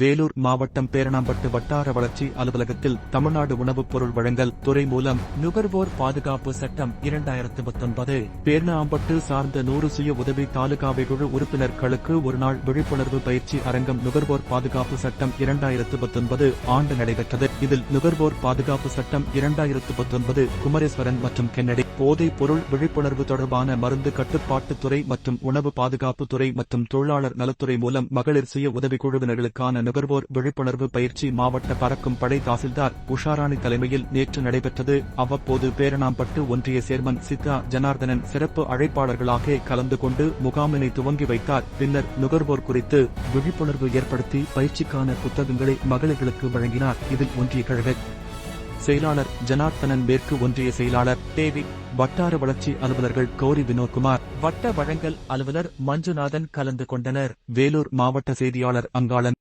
வேலூர் மாவட்டம் பேரணாம்பட்டு வட்டார வளர்ச்சி அலுவலகத்தில் தமிழ்நாடு உணவுப் பொருள் வழங்கல் துறை மூலம் நுகர்வோர் பாதுகாப்பு சட்டம் இரண்டாயிரத்து பத்தொன்பது. பேரணாம்பட்டு சார்ந்த நூறு சுய உதவி தாலுகாவை குழு உறுப்பினர்களுக்கு ஒருநாள் விழிப்புணர்வு பயிற்சி அரங்கம் நுகர்வோர் பாதுகாப்பு சட்டம் இரண்டாயிரத்து பத்தொன்பது ஆண்டு நடைபெற்றது. இதில் நுகர்வோர் பாதுகாப்பு சட்டம் இரண்டாயிரத்து பத்தொன்பது குமரேஸ்வரன் மற்றும் கென்னடி. போதைப் பொருள் விழிப்புணர்வு தொடர்பான மருந்து கட்டுப்பாட்டுத்துறை மற்றும் உணவு பாதுகாப்பு துறை மற்றும் தொழிலாளர் நலத்துறை மூலம் மகளிர் சுய உதவிக்குழுவினர்களுக்கான நுகர்வோர் விழிப்புணர்வு பயிற்சி மாவட்ட பறக்கும் படை தாசில்தார் உஷாராணி தலைமையில் நேற்று நடைபெற்றது. அவ்வப்போது பேரணாம்பட்டு ஒன்றிய சேர்மன் சித்தா ஜனார்தனன் சிறப்பு அழைப்பாளர்களாக கலந்து கொண்டு முகாமினை துவங்கி வைத்தார். பின்னர் நுகர்வோர் குறித்து விழிப்புணர்வு ஏற்படுத்தி பயிற்சிக்கான புத்தகங்களை மகளிர்களுக்கு வழங்கினார். இதில் ஒன்றிய கழக செயலாளர் ஜனார்த்தனன் மேற்கு ஒன்றிய செயலாளர் தேவி வட்டார வளர்ச்சி அலுவலர்கள் கௌரி வினோத்குமார் வட்ட வழங்கல் அலுவலர் மஞ்சுநாதன் கலந்து கொண்டனர். வேலூர் மாவட்ட செய்தியாளர் அங்காளன்